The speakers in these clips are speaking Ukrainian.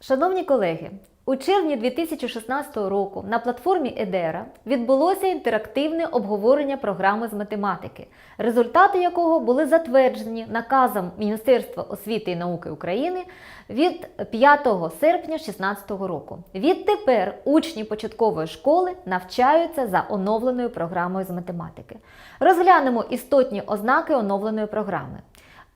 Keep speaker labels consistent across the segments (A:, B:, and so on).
A: Шановні колеги, у червні 2016 року на платформі Едера відбулося інтерактивне обговорення програми з математики, результати якого були затверджені наказом Міністерства освіти і науки України від 5 серпня 2016 року. Відтепер учні початкової школи навчаються за оновленою програмою з математики. Розглянемо істотні ознаки оновленої програми.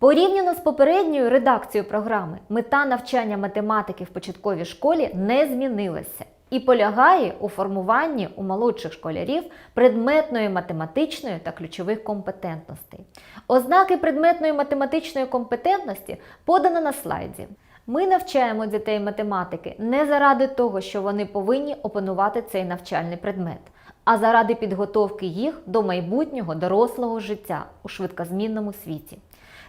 A: Порівняно з попередньою редакцією програми, мета навчання математики в початковій школі не змінилася і полягає у формуванні у молодших школярів предметної математичної та ключових компетентностей. Ознаки предметної математичної компетентності подано на слайді. Ми навчаємо дітей математики не заради того, що вони повинні опанувати цей навчальний предмет, а заради підготовки їх до майбутнього дорослого життя у швидкозмінному світі.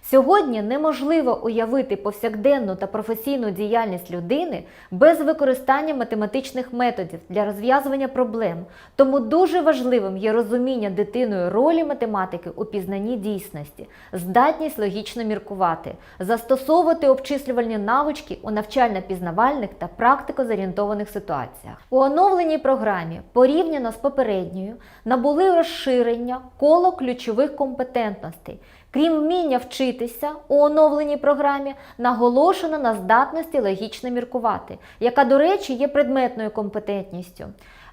A: Сьогодні неможливо уявити повсякденну та професійну діяльність людини без використання математичних методів для розв'язування проблем. Тому дуже важливим є розуміння дитиною ролі математики у пізнанні дійсності, здатність логічно міркувати, застосовувати обчислювальні навички у навчально-пізнавальних та практико-зорієнтованих ситуаціях. У оновленій програмі порівняно з попередньою набули розширення коло ключових компетентностей. Крім вміння вчитися у оновленій програмі, наголошено на здатності логічно міркувати, яка, до речі, є предметною компетентністю,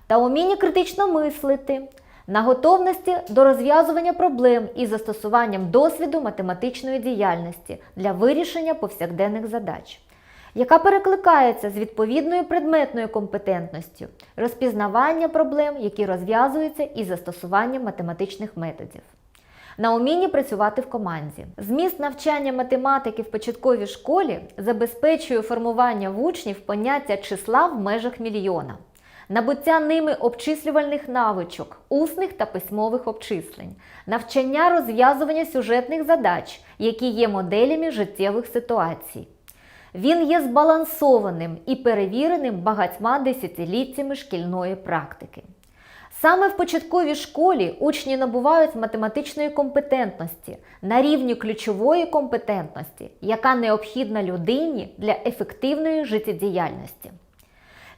A: та умінні критично мислити, на готовності до розв'язування проблем із застосуванням досвіду математичної діяльності для вирішення повсякденних задач. Яка перекликається з відповідною предметною компетентністю розпізнавання проблем, які розв'язуються із застосуванням математичних методів на умінні працювати в команді. Зміст навчання математики в початковій школі забезпечує формування в учнів поняття числа в межах мільйона, набуття ними обчислювальних навичок, усних та письмових обчислень, навчання розв'язування сюжетних задач, які є моделями життєвих ситуацій. Він є збалансованим і перевіреним багатьма десятиліттями шкільної практики. Саме в початковій школі учні набувають математичної компетентності на рівні ключової компетентності, яка необхідна людині для ефективної життєдіяльності.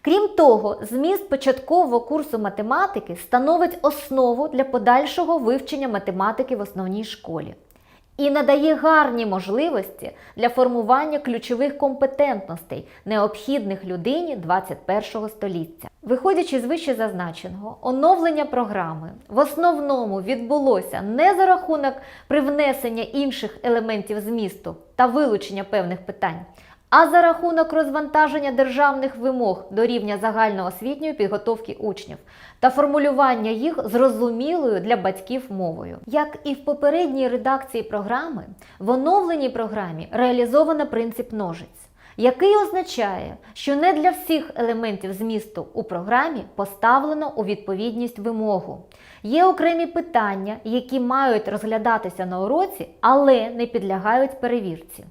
A: Крім того, зміст початкового курсу математики становить основу для подальшого вивчення математики в основній школі і надає гарні можливості для формування ключових компетентностей, необхідних людині 21 століття. Виходячи з вище зазначеного, оновлення програми в основному відбулося не за рахунок привнесення інших елементів змісту та вилучення певних питань, а за рахунок розвантаження державних вимог до рівня загальноосвітньої підготовки учнів та формулювання їх зрозумілою для батьків мовою. Як і в попередній редакції програми, в оновленій програмі реалізовано принцип ножиць. Який означає, що не для всіх елементів змісту у програмі поставлено у відповідність вимогу. Є окремі питання, які мають розглядатися на уроці, але не підлягають перевірці.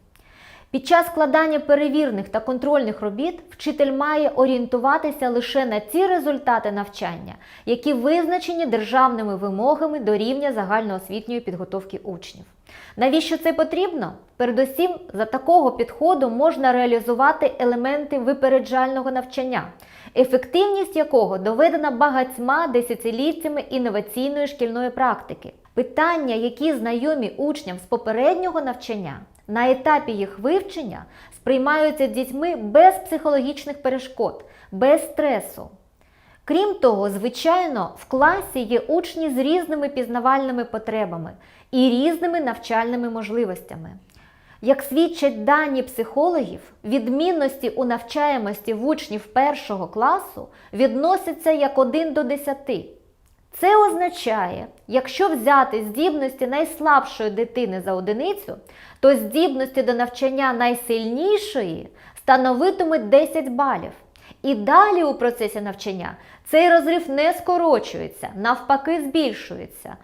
A: Під час складання перевірних та контрольних робіт вчитель має орієнтуватися лише на ті результати навчання, які визначені державними вимогами до рівня загальноосвітньої підготовки учнів. Навіщо це потрібно? Передусім, за такого підходу можна реалізувати елементи випереджального навчання, ефективність якого доведена багатьма десятиліттями інноваційної шкільної практики. Питання, які знайомі учням з попереднього навчання, на етапі їх вивчення сприймаються дітьми без психологічних перешкод, без стресу. Крім того, звичайно, в класі є учні з різними пізнавальними потребами і різними навчальними можливостями. Як свідчать дані психологів, відмінності у навчаємості в учнів першого класу відносяться як 1 до 10. Це означає, якщо взяти здібності найслабшої дитини за одиницю, то здібності до навчання найсильнішої становитимуть 10 балів. І далі у процесі навчання цей розрив не скорочується, навпаки, збільшується.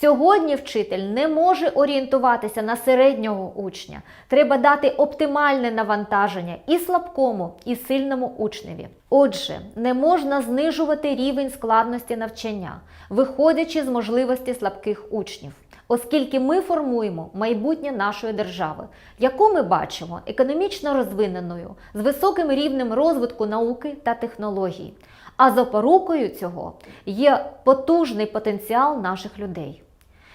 A: Сьогодні вчитель не може орієнтуватися на середнього учня. Треба дати оптимальне навантаження і слабкому, і сильному учневі. Отже, не можна знижувати рівень складності навчання, виходячи з можливості слабких учнів. оскільки ми формуємо майбутнє нашої держави, яку ми бачимо економічно розвиненою, з високим рівнем розвитку науки та технологій. А запорукою цього є потужний потенціал наших людей.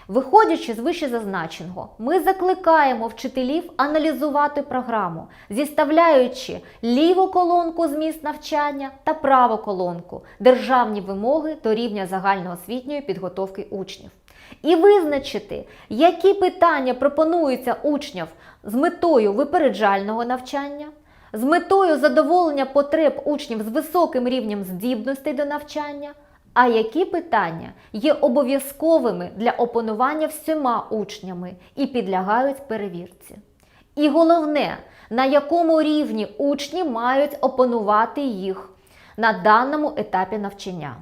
A: Виходячи з вищезазначеного, ми закликаємо вчителів аналізувати програму, зіставляючи ліву колонку зміст навчання та праву колонку державні вимоги до рівня загальноосвітньої підготовки учнів. І визначити, які питання пропонуються учням з метою випереджального навчання, з метою задоволення потреб учнів з високим рівнем здібностей до навчання, а які питання є обов'язковими для опанування всіма учнями і підлягають перевірці. І головне, на якому рівні учні мають опанувати їх на даному етапі навчання.